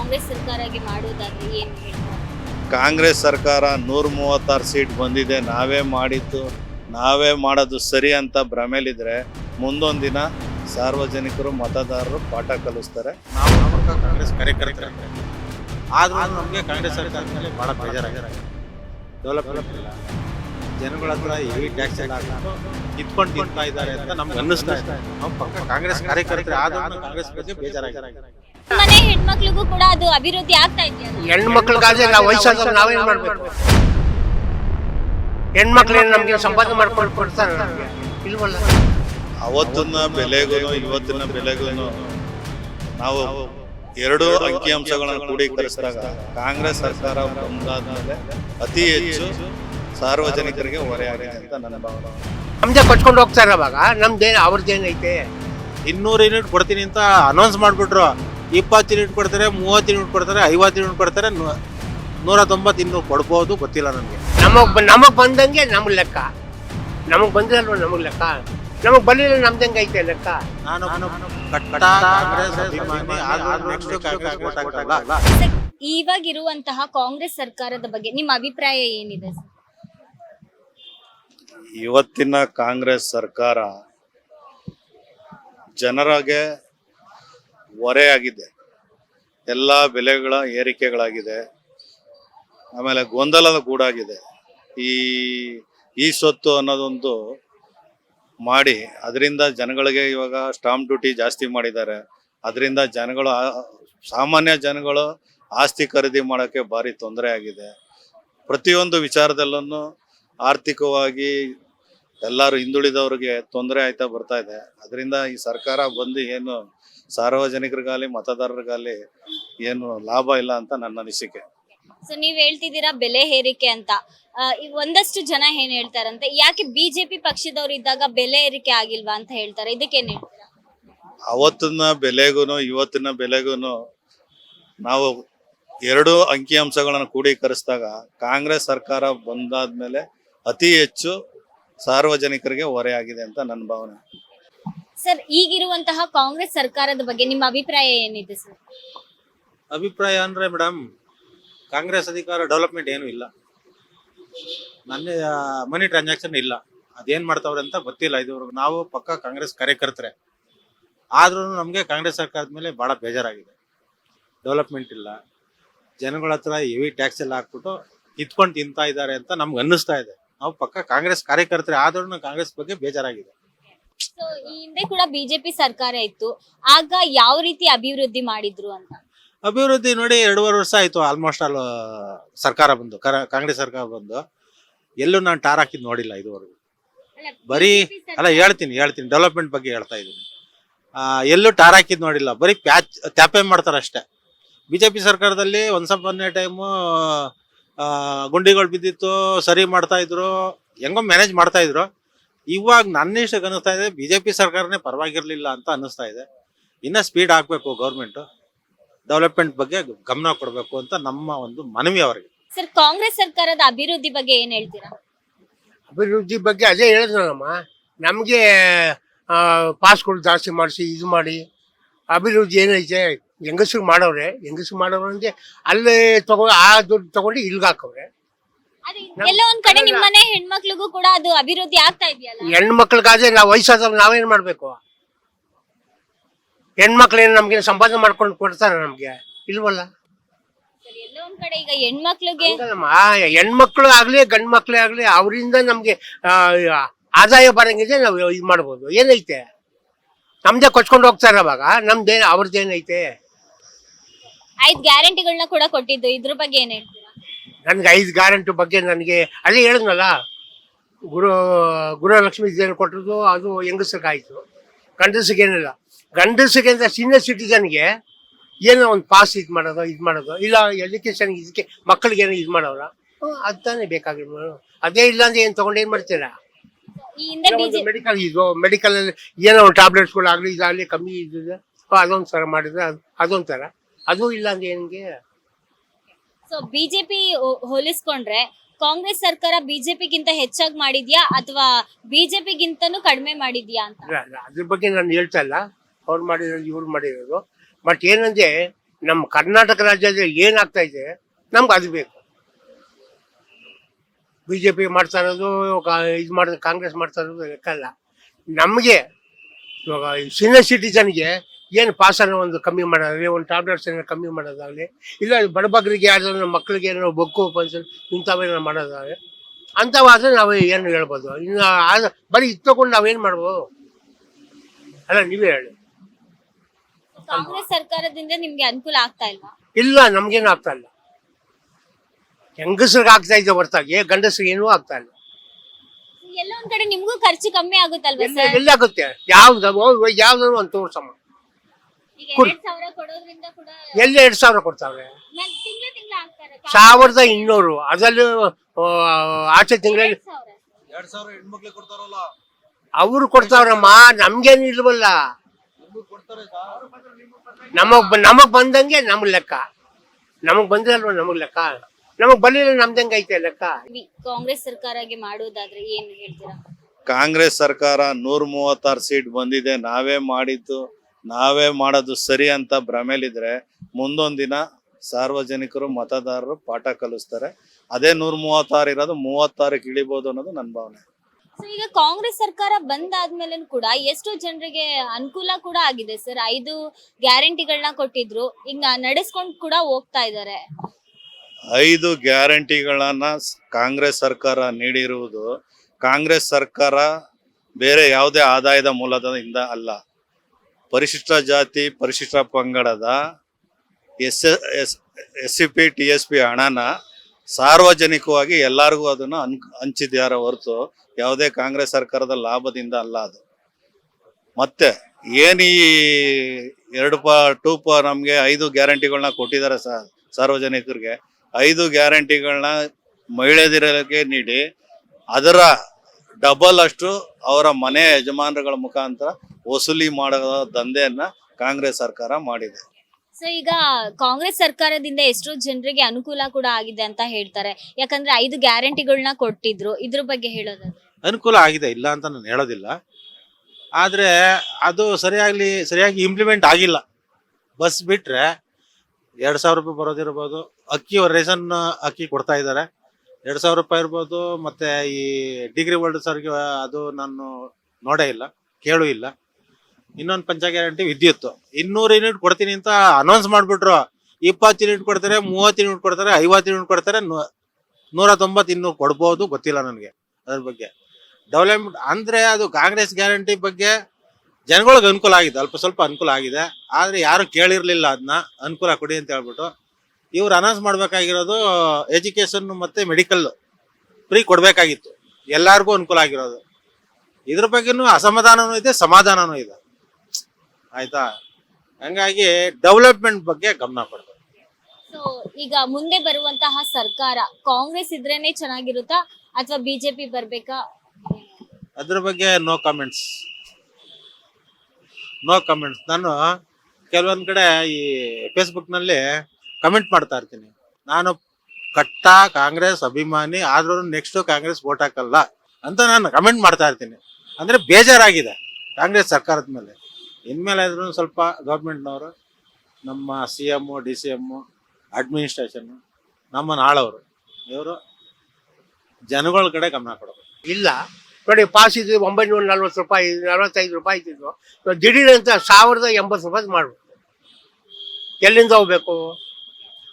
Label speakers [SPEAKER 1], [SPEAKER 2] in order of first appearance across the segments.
[SPEAKER 1] ಕಾಂಗ್ರೆಸ್ ಸರ್ಕಾರಕ್ಕೆ ಮಾಡೋದಾದ್ರೆ ಏನು ಹೇಳ್ತಾರೆ?
[SPEAKER 2] ಕಾಂಗ್ರೆಸ್ ಸರ್ಕಾರ ನೂರ ಮೂವತ್ತಾರು ಸೀಟ್ ಬಂದಿದೆ ನಾವೇ ಮಾಡಿದ್ದು ನಾವೇ ಮಾಡೋದು ಸರಿ ಅಂತ ಭ್ರಮೇಲಿದ್ರೆ ಮುಂದೊಂದು ದಿನ ಸಾರ್ವಜನಿಕರು ಮತದಾರರು ಪಾಠ ಕಲಿಸ್ತಾರೆ.
[SPEAKER 3] ನಾವು ಪಕ್ಕ ಕಾಂಗ್ರೆಸ್ ಕಾರ್ಯಕರ್ತರೆ. ಆದ್ರೂ ನಮಗೆ ಕಾಂಗ್ರೆಸ್ ಸರ್ಕಾರದ ಮೇಲೆ ಭಾಳ ಬೇಜಾರಾಗಿದೆ. ಡೆವಲಪ್ಮೆಂಟ್ ಇಲ್ಲ ಜನಗಳ ಹತ್ರ ಹೆವಿ ಟ್ಯಾಕ್ಸ್ ಎಲ್ಲ ಕಿತ್ಕೊಂಡು ತಿಂತಾ ಇದ್ದಾರೆ ಅಂತ ನಮ್ಗೆ ಅನ್ನಿಸ್ತಾ ಇದೆ. ನಾವು ಪಕ್ಕ ಕಾಂಗ್ರೆಸ್ ಕಾರ್ಯಕರ್ತರೆ ಆದ್ರೂ ಕಾಂಗ್ರೆಸ್ ಬಗ್ಗೆ ಬೇಜಾರಾಗಿದೆ.
[SPEAKER 1] ಮನೆ ಹೆಣ್ಮಕ್ಳಿಗೂ ಕೂಡ ಅದು ಅಭಿವೃದ್ಧಿ ಆಗ್ತಾ ಇದೆಯಲ್ಲ
[SPEAKER 4] ಹೆಣ್ಮಕ್ಳಿಗಾದ್ರೆ ನಾವು ವಯಸ್ಸಾದವ್ರು ನಾವೇನ್ ಮಾಡ್ಬೇಕು? ಹೆಣ್ಮಕ್ಳೇನು ನಮ್ಗೆ ಸಂಪಾದನೆ ಮಾಡ್ಕೊಂಡು ಕೊಡ್ತಾರೆ ನಮ್ಗೆ. ಇಲ್ವಲ್ಲ?
[SPEAKER 2] ಅವತ್ತಿನ ಬೆಲೆಗೂ ಇವತ್ತಿನ ಬೆಲೆಗೂ ನಾವು ಎರಡು ಅಂಕಿಅಂಶಗಳನ್ನು ಕ್ರೋಢೀಕರಿಸಿದಾಗ ಕಾಂಗ್ರೆಸ್ ಸರ್ಕಾರ ಬಂದಾದ್ಮೇಲೆ ಅತಿ ಹೆಚ್ಚು ಸಾರ್ವಜನಿಕರಿಗೆ ಹೊರೆಯಾಗಿದೆ ಅಂತ ನನ್ನ ಭಾವನೆ.
[SPEAKER 4] ನಮ್ದೇ ಕೊಚ್ಕೊಂಡು ಹೋಗ್ತಾರೆ ಅವಾಗ ನಮ್ದೇನು ಅವ್ರದ್ದೇನೈತೆ?
[SPEAKER 3] ಇನ್ನೂರು ಯೂನಿಟ್ ಕೊಡ್ತೀನಿ ಅಂತ ಅನೌನ್ಸ್ ಮಾಡಿಬಿಟ್ರು. ಇಪ್ಪತ್ತು ಯೂನಿಟ್ ಕೊಡ್ತಾರೆ ಮೂವತ್ತು ಯೂನಿಟ್ ಕೊಡ್ತಾರೆ ಐವತ್ತು ಯೂನಿಟ್ ಕೊಡ್ತಾರೆ ನೂರ ತೊಂಬತ್ತು ಇನ್ನೂರು ಕೊಡ್ಬೋದು ಗೊತ್ತಿಲ್ಲ ನನಗೆ
[SPEAKER 4] ನಮಗೆ ನಮಗೆ ನಮಗ್ ಬಂದಂಗೆ ನಮ್ಗ್ ಲೆಕ್ಕ ನಮಗೆ ಬಂದಿರಲ್ವ ನಮಗೆ ಲೆಕ್ಕ ನಮಗೆ ಬಂದಿಲ್ಲ ನಮ್ದಂಗೆ ಐತೆ ಲೆಕ್ಕ
[SPEAKER 3] ನಾನು ಇವಾಗ ನೆಕ್ಸ್ಟ್ ಕಾಂಗ್ರೆಸ್
[SPEAKER 1] ಸರ್ಕಾರದ ಬಗ್ಗೆ ನಿಮ್ಮ ಅಭಿಪ್ರಾಯ ಏನಿದೆ ಸರ್?
[SPEAKER 2] ಇವತ್ತಿನ ಕಾಂಗ್ರೆಸ್ ಸರ್ಕಾರ ಜನರಿಗೆ ಹೊರೆಯಾಗಿದೆ ಎಲ್ಲ ಬೆಲೆಗಳ ಏರಿಕೆಗಳಾಗಿದೆ. ಆಮೇಲೆ ಗೊಂದಲದ ಗೂಡಾಗಿದೆ. ಈ ಈ ಸ್ವತ್ತು ಅನ್ನೋದೊಂದು ಮಾಡಿ ಅದರಿಂದ ಜನಗಳಿಗೆ ಇವಾಗ ಸ್ಟಾಂಪ್ ಡ್ಯೂಟಿ ಜಾಸ್ತಿ ಮಾಡಿದ್ದಾರೆ. ಅದರಿಂದ ಜನಗಳು ಸಾಮಾನ್ಯ ಜನಗಳು ಆಸ್ತಿ ಖರೀದಿ ಮಾಡೋಕ್ಕೆ ಭಾರಿ ತೊಂದರೆ ಆಗಿದೆ. ಪ್ರತಿಯೊಂದು ವಿಚಾರದಲ್ಲೂ ಆರ್ಥಿಕವಾಗಿ ಎಲ್ಲರೂ ಹಿಂದುಳಿದವ್ರಿಗೆ ತೊಂದರೆ ಆಯ್ತಾ ಬರ್ತಾ ಇದೆ. ಅದರಿಂದ ಈ ಸರ್ಕಾರ ಬಂದು ಏನು ಸಾರ್ವಜನಿಕರಿಗಾಗಲಿ ಮತದಾರರಿಗಾಗಲಿ ಏನು ಲಾಭ ಇಲ್ಲ ಅಂತ ನನ್ನ ಅನಿಸಿಕೆ.
[SPEAKER 1] ಸೊ ನೀವ್ ಹೇಳ್ತಿದ್ದೀರಾ ಬೆಲೆ ಏರಿಕೆ ಅಂತ. ಆ, ಈ ಒಂದಷ್ಟು ಜನ ಏನ್ ಹೇಳ್ತಾರಂತೆ? ಯಾಕೆ ಬಿಜೆಪಿ ಪಕ್ಷದವ್ರು ಇದ್ದಾಗ ಬೆಲೆ ಏರಿಕೆ ಆಗಿಲ್ವಾ ಅಂತ ಹೇಳ್ತಾರೆ. ಇದಕ್ಕೇನ್ ಹೇಳ್ತೀರಾ?
[SPEAKER 2] ಅವತ್ತಿನ ಬೆಲೆಗೂ ಇವತ್ತಿನ ಬೆಲೆಗೂ ನಾವು ಎರಡು ಅಂಕಿಅಂಶಗಳನ್ನು ಕ್ರೋಢೀಕರಿಸಿದಾಗ ಕಾಂಗ್ರೆಸ್ ಸರ್ಕಾರ ಬಂದಾದ್ಮೇಲೆ ಅತಿ ಹೆಚ್ಚು ಸಾರ್ವಜನಿಕರಿಗೆ ಹೊರೆಯಾಗಿದೆ ಅಂತ ನನ್ನ ಭಾವನೆ.
[SPEAKER 1] ಸರ್, ಈಗಿರುವಂತಹ ಕಾಂಗ್ರೆಸ್ ಸರ್ಕಾರದ ಬಗ್ಗೆ ನಿಮ್ಮ ಅಭಿಪ್ರಾಯ ಏನಿದೆ ಸರ್?
[SPEAKER 3] ಅಭಿಪ್ರಾಯ ಅಂದ್ರೆ ಮೇಡಮ್, ಕಾಂಗ್ರೆಸ್ ಅಧಿಕಾರ ಡೆವಲಪ್ಮೆಂಟ್ ಏನು ಇಲ್ಲ. ನನ್ನ ಮನಿ ಟ್ರಾನ್ಸಾಕ್ಷನ್ ಇಲ್ಲ. ಅದೇನ್ ಮಾಡ್ತಾವ್ರೆ ಅಂತ ಗೊತ್ತಿಲ್ಲ. ಇದುವರೆಗೂ ನಾವು ಪಕ್ಕ ಕಾಂಗ್ರೆಸ್ ಕಾರ್ಯಕರ್ತರೆ. ಆದ್ರೂ ನಮಗೆ ಕಾಂಗ್ರೆಸ್ ಸರ್ಕಾರದ ಮೇಲೆ ಬಹಳ ಬೇಜಾರಾಗಿದೆ. ಡೆವಲಪ್ಮೆಂಟ್ ಇಲ್ಲ. ಜನಗಳ ಹತ್ರ ಹೆವಿ ಟ್ಯಾಕ್ಸ್ ಎಲ್ಲ ಹಾಕ್ಬಿಟ್ಟು ಕಿತ್ಕೊಂಡು ತಿಂತಾ ಇದ್ದಾರೆ ಅಂತ ನಮ್ಗೆ ಅನ್ನಿಸ್ತಾ ಇದೆ. ನಾವು ಪಕ್ಕ ಕಾಂಗ್ರೆಸ್ ಕಾರ್ಯಕರ್ತರೆ. ಆದ್ರೂ ಕಾಂಗ್ರೆಸ್ ಬಗ್ಗೆ ಬೇಜಾರಾಗಿದೆ.
[SPEAKER 1] ಸೊ ಈ ಹಿಂದೆ ಕೂಡ ಬಿಜೆಪಿ ಸರ್ಕಾರ ಇತ್ತು. ಆಗ ಯಾವ ರೀತಿ ಅಭಿವೃದ್ಧಿ ಮಾಡಿದ್ರು ಅಂತ?
[SPEAKER 3] ಅಭಿವೃದ್ಧಿ ನೋಡಿ ಎರಡೂವರೆ ವರ್ಷ ಆಯ್ತು. ಆಲ್ಮೋಸ್ಟ್ ಆಲ್ ಸರ್ಕಾರ ಬಂದು ಕರ- ಕಾಂಗ್ರೆಸ್ ಸರ್ಕಾರ ಬಂದು. ಎಲ್ಲೂ ನಾನು ಟಾರ್ ಹಾಕಿದ್ ನೋಡಿಲ್ಲ ಇದುವರೆಗೂ. ಬರೀ ಅಲ್ಲ ಹೇಳ್ತೀನಿ ಹೇಳ್ತೀನಿ. ಡೆವಲಪ್ಮೆಂಟ್ ಬಗ್ಗೆ ಹೇಳ್ತಾ ಇದ್ದೀನಿ. ಎಲ್ಲೂ ಟಾರ್ ಹಾಕಿದ್ ನೋಡಿಲ್ಲ. ಬರೀ ಪ್ಯಾಚ್ ತ್ಯಾಪೆ ಮಾಡ್ತಾರೆ ಅಷ್ಟೇ. ಬಿಜೆಪಿ ಸರ್ಕಾರದಲ್ಲಿ ಒಂದ್ ಸ್ವಲ್ಪ ಟೈಮು ಗುಂಡಿಗಳು ಬಿದ್ದಿತ್ತು ಸರಿ ಮಾಡ್ತಾ ಇದ್ರು. ಹೆಂಗೋ ಮ್ಯಾನೇಜ್ ಮಾಡ್ತಾ ಇದ್ರು. ಇವಾಗ ನನ್ನ ಇಷ್ಟಕ್ಕೆ ಅನಿಸ್ತಾ ಇದೆ. ಬಿಜೆಪಿ ಸರ್ಕಾರನೇ ಪರವಾಗಿರ್ಲಿಲ್ಲ ಅಂತ ಅನಿಸ್ತಾ ಇದೆ. ಇನ್ನ ಸ್ಪೀಡ್ ಹಾಕ್ಬೇಕು ಗೌರ್ಮೆಂಟ್ ಡೆವಲಪ್ಮೆಂಟ್ ಬಗ್ಗೆ ಗಮನ ಕೊಡಬೇಕು ಅಂತ ನಮ್ಮ ಒಂದು ಮನವಿ ಅವರಿಗೆ.
[SPEAKER 1] ಸರ್ ಕಾಂಗ್ರೆಸ್ ಸರ್ಕಾರದ ಅಭಿವೃದ್ಧಿ ಬಗ್ಗೆ ಏನ್ ಹೇಳ್ತೀರಾ?
[SPEAKER 4] ಅಭಿವೃದ್ಧಿ ಬಗ್ಗೆ ಅದೇ ಹೇಳಿದ್ರಲ್ಲಮ್ಮ ನಮಗೆ ಪಾಸ್ಗಳು ಜಾಸ್ತಿ ಮಾಡಿಸಿ ಇದು ಮಾಡಿ ಅಭಿವೃದ್ಧಿ ಏನೈತೆ ಹೆಂಗಸ್ರು ಮಾಡವ್ರೆ ಹೆಂಗಸ್ರು ಮಾಡವ್ರೆ ಅಂದ್ರೆ ಅಲ್ಲೇ ತಗೋ ಆ ದುಡ್ಡು ತಗೊಂಡು ಇಲ್ಗೆ ಹಾಕವ್ರೆ.
[SPEAKER 1] ಅದೇ ಎಲ್ಲೋ ಒಂದ್ ಕಡೆ ನಿಮ್ಮನೆ ಹೆಣ್ಮಕ್ಳಿಗೂ ಕೂಡ ಅದು ಅಭಿವೃದ್ಧಿ ಆಗ್ತಾ ಇದೆಯಲ್ಲ?
[SPEAKER 4] ಹೆಣ್ಮಕ್ಳಿಗಾದ್ರೆ ನಾವು ವಯಸ್ಸಾದವ್ರು ನಾವೇನ್ ಮಾಡ್ಬೇಕು? ಹೆಣ್ಮಕ್ಳೇನು ನಮ್ಗೆ ಸಂಪಾದನೆ ಮಾಡ್ಕೊಂಡು ಕೊಡ್ತಾರೆ ನಮ್ಗೆ ಇಲ್ವಲ್ಲ?
[SPEAKER 1] ಸರ್, ಎಲ್ಲೋ ಒಂದ್ ಕಡೆ ಈಗ ಹೆಣ್ಮಕ್ಳಿಗೆ
[SPEAKER 4] ಹಂಗಲ್ಲಮ್ಮ. ಆ ಹೆಣ್ಮಕ್ಳು ಆಗ್ಲಿ ಗಂಡ್ ಮಕ್ಳೇ ಆಗ್ಲಿ ಅವರಿಂದ ನಮ್ಗೆ ಆ, ಆದಾಯ ಬರಂಗಿದ್ರೆ ನಾವು ಇದು ಮಾಡ್ಬೋದು. ಏನೈತೆ? ನಮ್ದೇ ಕೊಚ್ಕೊಂಡು ಹೋಗ್ತಾರ ಅವಾಗ ನಮ್ದೇ ಅವ್ರದ್ದೇನೈತೆ
[SPEAKER 1] ಐದ್ ಗ್ಯಾರಂಟಿಗಳನ್ನ ಕೂಡ ಕೊಟ್ಟಿದ್ದು ಇದ್ರ ಬಗ್ಗೆ ಏನ್ ಹೇಳ್ತೀರಾ?
[SPEAKER 4] ನನ್ಗೆ ಐದು ಗ್ಯಾರಂಟಿ ಬಗ್ಗೆ ನನಗೆ ಅದೇ ಹೇಳಿದ್ನಲ್ಲ ಗುರು ಗುರುಲಕ್ಷ್ಮಿ ದೇವರು ಕೊಟ್ಟದ್ದು ಅದು ಹೆಂಗಸರಿಗಾಯ್ತು ಗಂಡಸಿಗೇನಿಲ್ಲ ಗಂಡಸಿಗೆ ಅಂತ ಸೀನಿಯರ್ ಸಿಟಿಸನ್ಗೆ ಏನೋ ಒಂದು ಪಾಸ್ ಇದು ಮಾಡೋದು ಇದು ಮಾಡೋದು ಇಲ್ಲ ಎಜುಕೇಶನ್ ಇದಕ್ಕೆ ಮಕ್ಕಳಿಗೆ ಏನೋ ಇದು ಮಾಡೋರ? ಅದು ತಾನೇ ಬೇಕಾಗಿರೋದು. ಅದೇ ಇಲ್ಲ ಅಂದ್ರೆ ಏನು ತಗೊಂಡು ಏನು ಮಾಡ್ತೀರಾ? ಮೆಡಿಕಲ್ ಇದು ಮೆಡಿಕಲ್ ಅಲ್ಲಿ ಏನೋ ಒಂದು ಟ್ಯಾಬ್ಲೆಟ್ಸ್ಗಳಾಗಲಿ ಇದಾಗಲಿ ಕಮ್ಮಿ ಇದ್ದಿದೆ. ಅದೊಂದು ಥರ ಮಾಡಿದ್ರೆ ಅದು ಅದೊಂದು ಥರ ಅದು ಇಲ್ಲ ಅಂದ್ರೆ ಏನಿಗೆ?
[SPEAKER 1] ಸೊ ಬಿಜೆಪಿ ಹೋಲಿಸ್ಕೊಂಡ್ರೆ ಕಾಂಗ್ರೆಸ್ ಸರ್ಕಾರ ಬಿಜೆಪಿಗಿಂತ ಹೆಚ್ಚಾಗಿ ಮಾಡಿದ್ಯಾ ಅಥವಾ ಬಿಜೆಪಿಗಿಂತನೂ ಕಡಿಮೆ ಮಾಡಿದ್ಯಾ ಅಂತ?
[SPEAKER 4] ಅದ್ರ ಬಗ್ಗೆ ನಾನು ಹೇಳ್ತಾ ಇಲ್ಲ. ಅವ್ರು ಮಾಡಿರೋದು, ಇವ್ರು ಮಾಡಿರೋದು. ಬಟ್ ಏನಂದ್ರೆ ನಮ್ಮ ಕರ್ನಾಟಕ ರಾಜ್ಯದಲ್ಲಿ ಏನಾಗ್ತಾ ಇದೆ, ನಮ್ಗೆ ಅದು ಬೇಕು. ಬಿ ಜೆ ಮಾಡ್ತಾ ಇರೋದು ಇದು ಮಾಡೋದು, ಕಾಂಗ್ರೆಸ್ ಮಾಡ್ತಾ ಇರೋದು ಲೆಕ್ಕಲ್ಲ ನಮಗೆ ಇವಾಗ ಸೀನಿಯರ್ ಸಿಟಿಸನ್ಗೆ ಏನು ಪಾಸನ್ನು ಒಂದು ಕಮ್ಮಿ ಮಾಡೋದಾಗಲಿ ಒಂದು ಟ್ಯಾಬ್ಲೆಟ್ಸ್ ಏನಾದ್ರು ಕಮ್ಮಿ ಮಾಡೋದಾಗಲಿ ಇಲ್ಲ ಬಡಬಗ್ರಿಗೆ ಯಾರಾದ್ರೂ ನಮ್ಮ ಮಕ್ಕಳಿಗೆ ಏನಾದ್ರು ಬೊಕ್ಕು ಪೆನ್ಷನ್ ಇಂಥವೇನೋ ಮಾಡೋದಾಗಲಿ ಅಂಥವಾದ್ರೆ ನಾವು ಏನು ಹೇಳ್ಬೋದು? ಇನ್ನು ಆದ- ಬರೀ ಇದು ತಗೊಂಡು ನಾವೇನು ಮಾಡ್ಬೋದು? ಅಲ್ಲ ನೀವೇ ಹೇಳಿ.
[SPEAKER 1] ಕಾಂಗ್ರೆಸ್ ಸರ್ಕಾರದಿಂದ ನಿಮ್ಗೆ ಅನುಕೂಲ ಆಗ್ತಾ ಇಲ್ವಾ?
[SPEAKER 4] ಇಲ್ಲ ನಮ್ಗೇನು ಆಗ್ತಾ ಇಲ್ಲ. ಹೆಂಗಸ್ರಿಗೆ ಆಗ್ತಾ ಇದೆ ಹೊರತಾಗಿ ಗಂಡಸ್ರಿಗೆ ಏನೂ ಆಗ್ತಾ ಇಲ್ಲ.
[SPEAKER 1] ಎಲ್ಲ ಒಂದ್ ಕಡೆ ನಿಮ್ಗೂ ಖರ್ಚು ಕಮ್ಮಿ ಆಗುತ್ತಲ್ವಾ
[SPEAKER 4] ಎಲ್ಲ
[SPEAKER 1] ಸರ್?
[SPEAKER 4] ಎಲ್ಲಾಗುತ್ತೆ ಯಾವ್ದು ಯಾವ್ದಾದ್ರು ಒಂದು ತೋರ್ಸಮ್ಮ. ಕೊಡ್- ಎಲ್ಲಿ ಎರಡ್ ಸಾವಿರ ಕೊಡ್ತಾವೆ
[SPEAKER 1] ತಿಂಗಳ ತಿಂಗಳ ಆಗ್ತಾರೆ
[SPEAKER 4] ಸಾವಿರದ ಇನ್ನೂರು. ಅದರಲ್ಲಿ ಆ, ಆಚೆ ತಿಂಗಳಲ್ಲಿ
[SPEAKER 1] ಎರಡ್ ಸಾವಿರ.
[SPEAKER 3] ಎರಡ್ ಹೆಣ್ಮಕ್ಳಿಗೆ ಕೊಡ್ತಾರಲ್ಲ.
[SPEAKER 4] ಅವ್ರು ಕೊಡ್ತಾವ್ರಮ್ಮ ನಮ್ಗೇನು ಇಲ್ವಲ್ಲ.
[SPEAKER 3] ಕೊಡ್ತಾರೆ
[SPEAKER 4] ನಮಗ್ ಬ- ನಮಗ್ ಬಂದಂಗೆ ನಮ್ ಲೆಕ್ಕ. ನಮಗ್ ಬಂದಿರಲ್ವ ನಮಗ್ ಲೆಕ್ಕ? ನಮಗ್ ಬಂದಿಲ್ಲ ನಮ್ದಂಗೆ ಐತೆ ಲೆಕ್ಕ.
[SPEAKER 1] ಕಾಂಗ್ರೆಸ್ ಸರ್ಕಾರಗೆ ಮಾಡುವುದಾದ್ರೆ ಏನ್ ಹೇಳ್ತೀರಾ?
[SPEAKER 2] ಕಾಂಗ್ರೆಸ್ ಸರ್ಕಾರ ನೂರ ಮೂವತ್ತಾರು ಸೀಟ್ ಬಂದಿದೆ. ನಾವೇ ಮಾಡಿದ್ದು. ನಾವೇ ಮಾಡೋದು ಸರಿ ಅಂತ ಭ್ರಮೆಲಿದ್ರೆ ಮುಂದೊಂದು ದಿನ ಸಾರ್ವಜನಿಕರು ಮತದಾರರು ಪಾಠ ಕಲಿಸ್ತಾರೆ. ಅದೇ ನೂರ ಮೂವತ್ತಾರು ಇರೋದು ಮೂವತ್ತಾರಕ್ಕೆ ಇಳಿಬೋದು ಅನ್ನೋದು ನನ್ನ ಭಾವನೆ.
[SPEAKER 1] ಸೊ ಈಗ ಕಾಂಗ್ರೆಸ್ ಸರ್ಕಾರ ಬಂದಾದ್ಮೇಲೆ ಕೂಡ ಎಷ್ಟು ಜನರಿಗೆ ಅನುಕೂಲ ಕೂಡ ಆಗಿದೆ ಸರ್. ಐದು ಗ್ಯಾರಂಟಿಗಳನ್ನ ಕೊಟ್ಟಿದ್ರು. ಈಗ ನಡೆಸ್ಕೊಂಡು ಕೂಡ ಹೋಗ್ತಾ ಇದ್ದಾರೆ
[SPEAKER 2] ಐದು ಗ್ಯಾರಂಟಿಗಳನ್ನ ಕಾಂಗ್ರೆಸ್ ಸರ್ಕಾರ ನೀಡಿರುವುದು ಕಾಂಗ್ರೆಸ್ ಸರ್ಕಾರ ಬೇರೆ ಯಾವುದೇ ಆದಾಯದ ಮೂಲದಿಂದ ಅಲ್ಲ. ಪರಿಶಿಷ್ಟ ಜಾತಿ, ಪರಿಶಿಷ್ಟ ಪಂಗಡದ S S S C P, T, S, P ಹಣನ ಸಾರ್ವಜನಿಕವಾಗಿ ಎಲ್ಲರಿಗೂ ಅದನ್ನು ಅನ್, ಹಂಚಿದ್ಯಾರ ಹೊರತು ಯಾವುದೇ ಕಾಂಗ್ರೆಸ್ ಸರ್ಕಾರದ ಲಾಭದಿಂದ ಅಲ್ಲ ಅದು. ಮತ್ತೆ ಏನು ಈ ಎರಡು ಪ, ಟೂ ಪ ನಮಗೆ ಐದು ಗ್ಯಾರಂಟಿಗಳನ್ನ ಕೊಟ್ಟಿದ್ದಾರೆ ಸರ್ ಸಾರ್ವಜನಿಕರಿಗೆ. ಐದು ಗ್ಯಾರಂಟಿಗಳನ್ನ ಮಹಿಳೆಯರಿಗೆ ನೀಡಿ ಅದರ ಡಬಲ್ ಅಷ್ಟು ಅವರ ಮನೆ ಯಜಮಾನರುಗಳ ಮುಖಾಂತರ ವಸೂಲಿ ಮಾಡೋ ದಂಧೆಯನ್ನ ಕಾಂಗ್ರೆಸ್ ಸರ್ಕಾರ ಮಾಡಿದೆ.
[SPEAKER 1] ಸೊ ಈಗ ಕಾಂಗ್ರೆಸ್ ಸರ್ಕಾರದಿಂದ ಎಷ್ಟೋ ಜನರಿಗೆ ಅನುಕೂಲ ಕೂಡ ಆಗಿದೆ ಅಂತ ಹೇಳ್ತಾರೆ. ಯಾಕಂದ್ರೆ ಐದು ಗ್ಯಾರಂಟಿಗಳನ್ನ ಕೊಟ್ಟಿದ್ರು. ಇದ್ರ ಬಗ್ಗೆ ಹೇಳೋದು
[SPEAKER 3] ಅನುಕೂಲ ಆಗಿದೆ ಇಲ್ಲ ಅಂತ ನಾನು ಹೇಳೋದಿಲ್ಲ. ಆದರೆ ಅದು ಸರಿಯಾಗಲಿ ಸರಿಯಾಗಿ ಇಂಪ್ಲಿಮೆಂಟ್ ಆಗಿಲ್ಲ. ಬಸ್ ಬಿಟ್ರೆ ಎರಡು ಸಾವಿರ ರೂಪಾಯಿ ಬರೋದಿರ್ಬೋದು. ಅಕ್ಕಿ ರೇಷನ್ ಅಕ್ಕಿ ಕೊಡ್ತಾ ಇದ್ದಾರೆ. ಎರಡು ಸಾವಿರ ರೂಪಾಯಿ ಇರ್ಬೋದು ಮತ್ತೆ ಈ ಡಿಗ್ರಿ ವರ್ಲ್ಡ್ ಸರ್ಗೆ ಅದು ನಾನು ನೋಡೇ ಇಲ್ಲ ಕೇಳೂ ಇಲ್ಲ. ಇನ್ನೊಂದು ಪಂಚ ಗ್ಯಾರಂಟಿ ವಿದ್ಯುತ್. ಇನ್ನೂರು ಯೂನಿಟ್ ಕೊಡ್ತೀನಿ ಅಂತ ಅನೌನ್ಸ್ ಮಾಡ್ಬಿಟ್ರು. ಇಪ್ಪತ್ತು ಯೂನಿಟ್ ಕೊಡ್ತಾರೆ, ಮೂವತ್ತು ಯೂನಿಟ್ ಕೊಡ್ತಾರೆ, ಐವತ್ತು ಯೂನಿಟ್ ಕೊಡ್ತಾರೆ ನೂರ ತೊಂಬತ್ತು ಇನ್ನೂರು ಕೊಡ್ಬೋದು ಗೊತ್ತಿಲ್ಲ ನನಗೆ ಅದ್ರ ಬಗ್ಗೆ. ಡೆವಲಪ್ಮೆಂಟ್ ಅಂದ್ರೆ ಅದು ಕಾಂಗ್ರೆಸ್ ಗ್ಯಾರಂಟಿ ಬಗ್ಗೆ ಜನಗಳಿಗೆ ಅನುಕೂಲ ಆಗಿದೆ, ಅಲ್ಪ ಸ್ವಲ್ಪ ಅನುಕೂಲ ಆಗಿದೆ. ಆದ್ರೆ ಯಾರು ಕೇಳಿರ್ಲಿಲ್ಲ ಅದನ್ನ ಅನುಕೂಲ ಕೊಡಿ ಅಂತ ಹೇಳ್ಬಿಟ್ಟು. ಇವ್ರು ಅನೌನ್ಸ್ ಮಾಡಬೇಕಾಗಿರೋದು ಎಜುಕೇಶನ್ ಮತ್ತೆ ಮೆಡಿಕಲ್ ಫ್ರೀ ಕೊಡಬೇಕಾಗಿತ್ತು. ಎಲ್ಲರಿಗೂ ಅನುಕೂಲ ಆಗಿರೋದು. ಇದ್ರ ಬಗ್ಗೆನೂ ಅಸಮಾಧಾನವೂ ಇದೆ ಸಮಾಧಾನವೂ ಇದೆ. ಆಯ್ತಾ? ಹಂಗಾಗಿ ಡೆವಲಪ್ಮೆಂಟ್ ಬಗ್ಗೆ ಗಮನ ಕೊಡ್ಬೇಕು.
[SPEAKER 1] ಸೊ ಈಗ ಮುಂದೆ ಬರುವಂತಹ ಸರ್ಕಾರ ಕಾಂಗ್ರೆಸ್ ಇದ್ರೇನೆ ಚೆನ್ನಾಗಿರುತ್ತಾ? ಅಥವಾ ಬಿಜೆಪಿ ಬರ್ಬೇಕಾ?
[SPEAKER 3] ಅದ್ರ ಬಗ್ಗೆ ನೋ ಕಮೆಂಟ್ಸ್ ನೋ ಕಮೆಂಟ್ಸ್ ನಾನು ಕೆಲವೊಂದ್ ಕಡೆ ಈ ಫೇಸ್ಬುಕ್ನಲ್ಲಿ ಕಮೆಂಟ್ ಮಾಡ್ತಾ ಇರ್ತೀನಿ. ನಾನು ಕಟ್ಟ ಕಾಂಗ್ರೆಸ್ ಅಭಿಮಾನಿ ಆದ್ರೂ ನೆಕ್ಸ್ಟ್ ಕಾಂಗ್ರೆಸ್ ವೋಟ್ ಹಾಕಲ್ಲ ಅಂತ ನಾನು ಕಮೆಂಟ್ ಮಾಡ್ತಾ ಇರ್ತೀನಿ. ಅಂದ್ರೆ ಬೇಜಾರಾಗಿದೆ ಕಾಂಗ್ರೆಸ್ ಸರ್ಕಾರದ ಮೇಲೆ. ಇನ್ಮೇಲೆ ಆದ್ರೂ ಸ್ವಲ್ಪ ಗೌರ್ಮೆಂಟ್ನವರು ನಮ್ಮ C M D C M administration ನಮ್ಮ ಆಳವರು ಇವರು ಜನಗಳ ಕಡೆ ಗಮನ ಕೊಡಬೇಕು
[SPEAKER 4] ಇಲ್ಲ. ನೋಡಿ, ಪಾಸ್ ಇದ್ದು ಒಂಬೈನೂರ ನಲ್ವತ್ತು ರೂಪಾಯಿ, ನಲ್ವತ್ತೈದು ರೂಪಾಯಿ ಇದ್ದಿದ್ದು ದಿಢೀರ್ ಅಂತ ಸಾವಿರದ ಎಂಬತ್ತು ರೂಪಾಯಿ ಮಾಡ್ಬೇಕು ಎಲ್ಲಿಂದ ಹೋಗ್ಬೇಕು?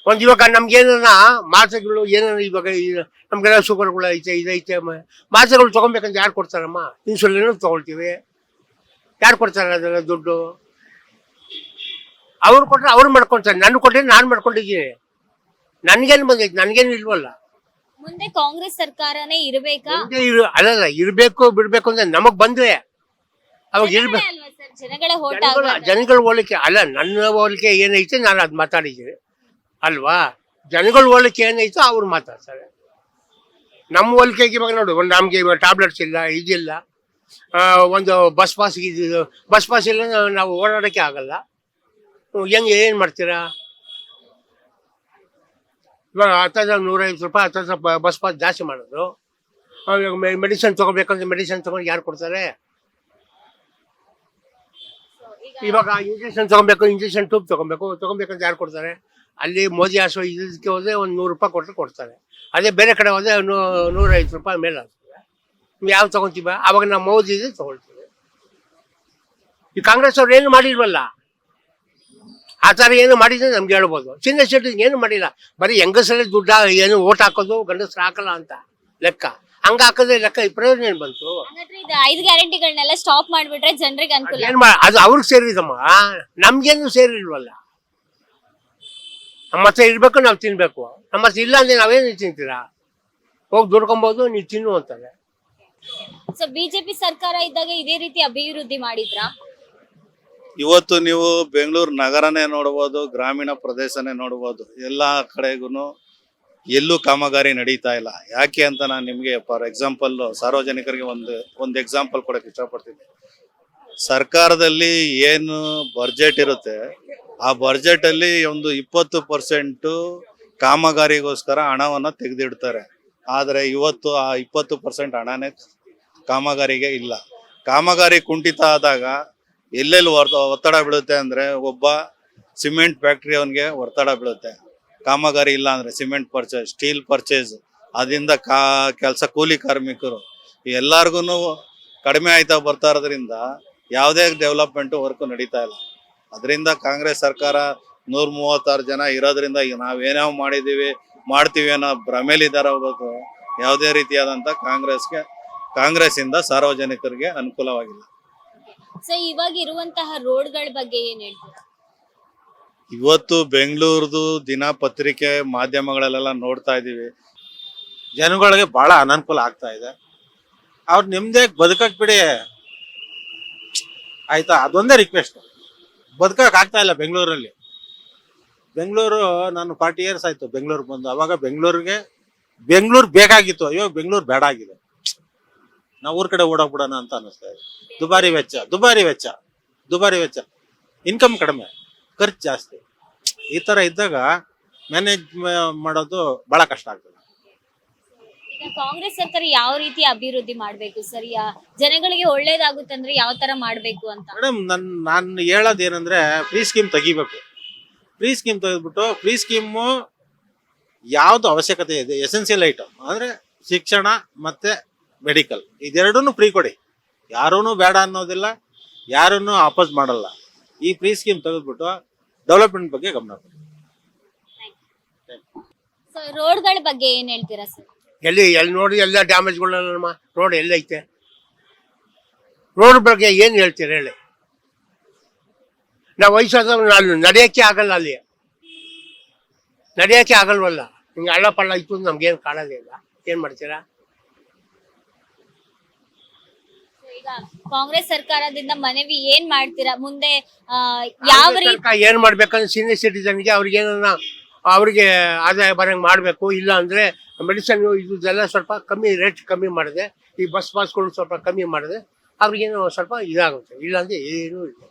[SPEAKER 4] ಒಂದು ಇವಾಗ ನಮ್ಗೇನ ಮಾತ್ರೆಗಳು ಏನಾರ ಇವಾಗ ನಮ್ಗೆಲ್ಲ ಶುಗರ್ಗಳು ಐತೆ, ಇದೈತೆ ಮಾತ್ರೆಗಳು ತೊಗೊಬೇಕಂತ ಯಾರು ಕೊಡ್ತಾರಮ್ಮ? ಇನ್ಸುಲಿನ್ ತೊಗೊಳ್ತೀವಿ. ಯಾರು ಕೊಡ್ತಾರೆ ಅದೆಲ್ಲ ದುಡ್ಡು? ಅವ್ರು ಕೊಟ್ಟರೆ ಅವ್ರು ಮಾಡ್ಕೊಳ್ತಾರೆ ನಾನು ಕೊಟ್ಟರೆ ನಾನು ಮಾಡ್ಕೊಂಡಿದ್ದೀನಿ. ನನ್ಗೇನು ಬಂದೈತೆ ನನ್ಗೇನು ಇಲ್ವಲ್ಲ?
[SPEAKER 1] ಮುಂದೆ ಕಾಂಗ್ರೆಸ್ ಸರ್ಕಾರನೇ ಇರಬೇಕಾ?
[SPEAKER 4] ಮುಂದೆ ಇರು ಅಲ್ಲಲ್ಲ ಇರ್ಬೇಕು ಬಿಡ್ಬೇಕು ಅಂದ್ರೆ ನಮಗ್ ಬಂದ್ರೆ. ಅವಾಗ ಇರ್ಬೇಕು
[SPEAKER 1] ಅಲ್ವಾ ಸರ್? ಜನಗಳ ಹೋಟ್
[SPEAKER 4] ಜನಗಳ ಜನಗಳ ಹೋಲಿಕೆ ಅಲ್ಲ ನನ್ನ ಹೋಲಿಕೆ ಏನೈತೆ ನಾನು ಅದ್ ಮಾತಾಡಿದ್ದೀನಿ. ಅಲ್ವಾ? ಜನಗಳ ಹೋಲಿಕೆ ಏನೈತೋ ಅವ್ರು ಮಾತಾಡ್ತಾರೆ. ನಮ್ಮ ಹೋಲಿಕೆಗೆ ಇವಾಗ ನೋಡು ಒಂದು ನಮ್ಗೆ ಇವಾಗ ಟ್ಯಾಬ್ಲೆಟ್ಸ್ ಇಲ್ಲ ಇದಿಲ್ಲ. ಒಂದು ಬಸ್ ಪಾಸ್ ಇದ್ದಿದ್ದು ಬಸ್ ಪಾಸ್ ಇಲ್ಲ ನಾವು ಓಡಾಡೋಕ್ಕೆ ಆಗಲ್ಲ. ಹೆಂಗೆ, ಏನು ಮಾಡ್ತೀರಾ? ಇವಾಗ ಹತ್ತಿರ ನೂರೈವತ್ತು ರೂಪಾಯಿ ಹತ್ತಿರ ಬಸ್ ಪಾಸ್ ಜಾಸ್ತಿ ಮಾಡೋದು. ಮೆಡಿಸಿನ್ ತೊಗೋಬೇಕಂದ್ರೆ ಮೆಡಿಸಿನ್ ತಗೊಂಡು ಯಾರು ಕೊಡ್ತಾರೆ? ಇವಾಗ ಇಂಜೆಕ್ಷನ್ ತೊಗೊಬೇಕು, ಇಂಜೆಕ್ಷನ್ ಟ್ಯೂಬ್ ತೊಗೊಬೇಕು ತೊಗೊಬೇಕಂತ ಯಾರು ಕೊಡ್ತಾರೆ? ಅಲ್ಲಿ ಮೋದಿ ಆಸೋ ಇದಕ್ಕೆ ಹೋದ್ರೆ ಒಂದು ನೂರು ರೂಪಾಯಿ ಕೊಟ್ಟರೆ ಕೊಡ್ತಾರೆ. ಅದೇ ಬೇರೆ ಕಡೆ ಹೋದ್ರೆ ನೂ ನೂರೈವತ್ತು ರೂಪಾಯಿ ಮೇಲೆ ನೀವು ಯಾವ ತಗೊಂತೀವ? ಅವಾಗ ನಾವು ಮೋದಿ ತಗೊಳ್ತೀವಿ. ಈ ಕಾಂಗ್ರೆಸ್ ಅವ್ರು ಏನು ಮಾಡಿಲ್ವಲ್ಲ? ಆ ಥರ ಏನು ಮಾಡಿದ್ರೆ ನಮ್ಗೆ ಹೇಳ್ಬೋದು. ಚಿನ್ನ ಶೆಟ್ಟಿ ಏನು ಮಾಡಿಲ್ಲ? ಬರೀ ಹೆಂಗಸರೇ ದುಡ್ಡ ಏನು ಓಟ್ ಹಾಕೋದು ಗಂಡಸ್ರು ಹಾಕಲ್ಲ ಅಂತ ಲೆಕ್ಕ. ಹಂಗ ಹಾಕಿದ್ರೆ ಲೆಕ್ಕ ಈ ಪ್ರಯೋಜನ ಏನ್ ಬಂತು?
[SPEAKER 1] ಐದು ಗ್ಯಾರಂಟಿಗಳನ್ನೆಲ್ಲ ಸ್ಟಾಪ್ ಮಾಡ್ಬಿಟ್ರೆ ಜನರಿಗೆ ಅನುಕೂಲ
[SPEAKER 4] ಏನ್ ಮಾ ಅದು ಅವ್ರಿಗೆ ಸೇರಿದಮ್ಮ. ನಮ್ಗೇನು ಸೇರಿಲ್ವಲ್ಲ? ನಮ್ಮ ಹತ್ರ ಇರ್ಬೇಕು ನಾವು ತಿನ್ಬೇಕು. ನಮ್ಮ ಹತ್ರ ಇಲ್ಲ ಅಂದ್ರೆ ನಾವೇನು ತಿಂತೀರಾ? ಹೋಗಿ ದುಡ್ಕೊಬೋದು ನೀವು ತಿನ್ನು ಅಂತಾರೆ.
[SPEAKER 1] ಸೊ ಬಿಜೆಪಿ ಸರ್ಕಾರ ಇದ್ದಾಗ ಇದೇ ರೀತಿ ಅಭಿವೃದ್ಧಿ ಮಾಡಿದ್ರ?
[SPEAKER 2] ಇವತ್ತು ನೀವು ಬೆಂಗಳೂರು ನಗರನೇ ನೋಡ್ಬೋದು, ಗ್ರಾಮೀಣ ಪ್ರದೇಶನೇ ನೋಡ್ಬೋದು, ಎಲ್ಲ ಕಡೆಗೂ ಎಲ್ಲೂ ಕಾಮಗಾರಿ ನಡೀತಾ ಇಲ್ಲ. ಯಾಕೆ ಅಂತ ನಾನು ನಿಮಗೆ ಫಾರ್ ಎಕ್ಸಾಂಪಲ್ ಸಾರ್ವಜನಿಕರಿಗೆ ಒಂದು ಒಂದು ಎಕ್ಸಾಂಪಲ್ ಕೊಡಕ್ಕೆ ಇಷ್ಟಪಡ್ತೀನಿ. ಸರ್ಕಾರದಲ್ಲಿ ಏನು ಬಜೆಟ್ ಇರುತ್ತೆ, ಆ ಬಜೆಟ್ ಅಲ್ಲಿ ಒಂದು ಇಪ್ಪತ್ತು ಪರ್ಸೆಂಟು ಕಾಮಗಾರಿಗೋಸ್ಕರ ಹಣವನ್ನು ತೆಗೆದಿಡ್ತಾರೆ. ಆದರೆ ಇವತ್ತು ಆ ಇಪ್ಪತ್ತು ಪರ್ಸೆಂಟ್ ಹಣನೇ ಕಾಮಗಾರಿಗೆ ಇಲ್ಲ. ಕಾಮಗಾರಿ ಕುಂಠಿತ ಆದಾಗ ಎಲ್ಲೆಲ್ಲಿ ಒತ್ತಡ ಬೀಳುತ್ತೆ ಅಂದ್ರೆ ಒಬ್ಬ ಸಿಮೆಂಟ್ ಫ್ಯಾಕ್ಟ್ರಿ ಅವನಿಗೆ ಒತ್ತಡ ಬೀಳುತ್ತೆ. ಕಾಮಗಾರಿ ಇಲ್ಲ ಅಂದ್ರೆ ಸಿಮೆಂಟ್ ಪರ್ಚೇಸ್ ಸ್ಟೀಲ್ ಪರ್ಚೇಸ್, ಅದರಿಂದ ಕಾ, ಕೆಲಸ ಕೂಲಿ ಕಾರ್ಮಿಕರು. ಎಲ್ಲಾರ್ಗುನು ಕಡಿಮೆ ಆಯ್ತಾ ಬರ್ತಾ ಇರೋದ್ರಿಂದ ಯಾವುದೇ ಡೆವಲಪ್ಮೆಂಟ್ ವರ್ಕ್ ನಡೀತಾ ಇಲ್ಲ. ಅದರಿಂದ ಕಾಂಗ್ರೆಸ್ ಸರ್ಕಾರ ನೂರ ಮೂವತ್ತಾರು ಜನ ಇರೋದ್ರಿಂದ ಈಗ ನಾವೇನೋ ಮಾಡಿದೀವಿ, ಮಾಡ್ತೀವಿ ಅನ್ನೋ ಭ್ರಮೇಲಿದ್ದಾರೆ ಹೋಗ್ಬೇಕು ಯಾವುದೇ ರೀತಿಯಾದಂಥ ಕಾಂಗ್ರೆಸ್ಗೆ ಕಾಂಗ್ರೆಸ್ ಇಂದ ಸಾರ್ವಜನಿಕರಿಗೆ ಅನುಕೂಲವಾಗಿಲ್ಲ.
[SPEAKER 1] ಸೊ ಇವಾಗ ಇರುವಂತಹ ರೋಡ್ಗಳ ಬಗ್ಗೆ ಏನ್ ಹೇಳ್ತೀರಾ?
[SPEAKER 2] ಇವತ್ತು ಬೆಂಗಳೂರ್ದು ದಿನಪತ್ರಿಕೆ ಮಾಧ್ಯಮಗಳಲ್ಲೆಲ್ಲ ನೋಡ್ತಾ ಇದೀವಿ
[SPEAKER 3] ಜನಗಳಿಗೆ ಬಹಳ ಅನನುಕೂಲ ಆಗ್ತಾ ಇದೆ. ಅವ್ರು ನಿಮ್ದೇ ಬದುಕಕ್ ಬಿಡಿ. ಆಯ್ತಾ? ಅದೊಂದೇ ರಿಕ್ವೆಸ್ಟ್ ಬದುಕಕ್ ಆಗ್ತಾ ಇಲ್ಲ ಬೆಂಗಳೂರಲ್ಲಿ. ಬೆಂಗಳೂರು ನಾನು ಫಾರ್ಟಿ ಇಯರ್ಸ್ ಆಯ್ತು ಬೆಂಗಳೂರಿಗೆ ಬಂದು. ಅವಾಗ ಬೆಂಗಳೂರಿಗೆ ಬೆಂಗಳೂರು ಬೇಕಾಗಿತ್ತು. ಅಯ್ಯೋ ಬೆಂಗಳೂರು ಬೇಡ ಆಗಿದೆ. ನಾವು ಊರ್ ಕಡೆ ಓಡೋಗ್ಬಿಡೋಣ ಅಂತ ಅನಿಸ್ತಾ ಇದೆ. ದುಬಾರಿ ವೆಚ್ಚ ದುಬಾರಿ ವೆಚ್ಚ ದುಬಾರಿ ವೆಚ್ಚ. ಇನ್ಕಮ್ ಕಡಿಮೆ ಖರ್ಚು ಜಾಸ್ತಿ. ಈ ತರ ಇದ್ದಾಗ ಮ್ಯಾನೇಜ್ ಮಾಡೋದು ಬಹಳ ಕಷ್ಟ ಆಗ್ತದೆ.
[SPEAKER 1] ಈಗ ಕಾಂಗ್ರೆಸ್ ಸರ್ಕಾರ ಯಾವ ರೀತಿ ಅಭಿವೃದ್ಧಿ ಮಾಡ್ಬೇಕು? ಸರಿಯಾ ಜನಗಳಿಗೆ ಒಳ್ಳೇದಾಗುತ್ತಂದ್ರೆ ಯಾವ ತರ ಮಾಡ್ಬೇಕು ಅಂತ?
[SPEAKER 3] ಮೇಡಮ್ ನನ್ ನಾನು ಹೇಳೋದು ಏನಂದ್ರೆ ಫ್ರೀ ಸ್ಕೀಮ್ ತೆಗಿಬೇಕು. ಫ್ರೀ ಸ್ಕೀಮ್ ತೆಗೆದ್ಬಿಟ್ಟು ಫ್ರೀ ಸ್ಕೀಮ್ ಯಾವ್ದು ಅವಶ್ಯಕತೆ ಇದೆ? ಎಸೆನ್ಸಿಯಲ್ ಐಟಮ್ ಅಂದ್ರೆ ಶಿಕ್ಷಣ ಮತ್ತೆ ಮೆಡಿಕಲ್ ಇದೆರಡೂ ಫ್ರೀ ಕೊಡಿ. ಯಾರೂ ಬೇಡ ಅನ್ನೋದಿಲ್ಲ ಯಾರನ್ನು ಅಪೋಸ್ ಮಾಡಲ್ಲ. ಈ ಫ್ರೀ ಸ್ಕೀಮ್ ತೆಗೆದ್ಬಿಟ್ಟು ಡೆವಲಪ್ಮೆಂಟ್ ಬಗ್ಗೆ ಗಮನ ಕೊಡಿ.
[SPEAKER 1] ರೋಡ್ಗಳ ಬಗ್ಗೆ ಏನ್ ಹೇಳ್ತೀರಾ ಸರ್
[SPEAKER 4] ಎಲ್ಲಿ ಎಲ್ಲಿ ನೋಡಿ ಎಲ್ಲ ಡ್ಯಾಮೇಜ್ಗಳಮ್ಮ ರೋಡ್ ಎಲ್ಲೈತೆ ರೋಡ್ ಬಗ್ಗೆ ಏನು ಹೇಳ್ತೀರ ಹೇಳಿ. ನಾವು ವಯಸ್ಸಾದವ್ರು ನಾನು ನಡೆಯೋಕ್ಕೆ ಆಗಲ್ಲ ಅಲ್ಲಿ. ನಡೆಯೋಕ್ಕೆ ಆಗಲ್ವಲ್ಲ. ಹಿಂಗೆ ಹಳ್ಳ ಪಳ್ಳ ಇತ್ತು ನಮ್ಗೇನು ಕಾಣೋದಿಲ್ಲ ಏನು ಮಾಡ್ತೀರಾ
[SPEAKER 1] So, ಈಗ ಕಾಂಗ್ರೆಸ್ ಸರ್ಕಾರದಿಂದ ಮನವಿ ಏನ್ ಮಾಡ್ತೀರಾ? ಮುಂದೆ ಆ, ಯಾವ ರೀತಿ
[SPEAKER 4] ಸರ್ಕಾರ ಏನ್ ಮಾಡ್ಬೇಕಂದ್ರೆ ಸೀನಿಯರ್ ಸಿಟಿಸನ್ಗೆ ಅವ್ರಿಗೆ ಏನನ್ನ ಅವ್ರಿಗೆ ಆದಾಯ ಬರಂಗ್ ಮಾಡಬೇಕು. ಇಲ್ಲ ಅಂದ್ರೆ ಮೆಡಿಸನ್ ಇದೆಲ್ಲ ಸ್ವಲ್ಪ ಕಮ್ಮಿ ರೇಟ್ ಕಮ್ಮಿ ಮಾಡಿದೆ. ಈ ಬಸ್ ಪಾಸ್ಗಳು ಸ್ವಲ್ಪ ಕಮ್ಮಿ ಮಾಡಿದೆ. ಅವ್ರಿಗೇನು ಸ್ವಲ್ಪ ಇದಾಗುತ್ತೆ. ಇಲ್ಲಾಂದ್ರೆ ಏನೂ ಇಲ್ಲ.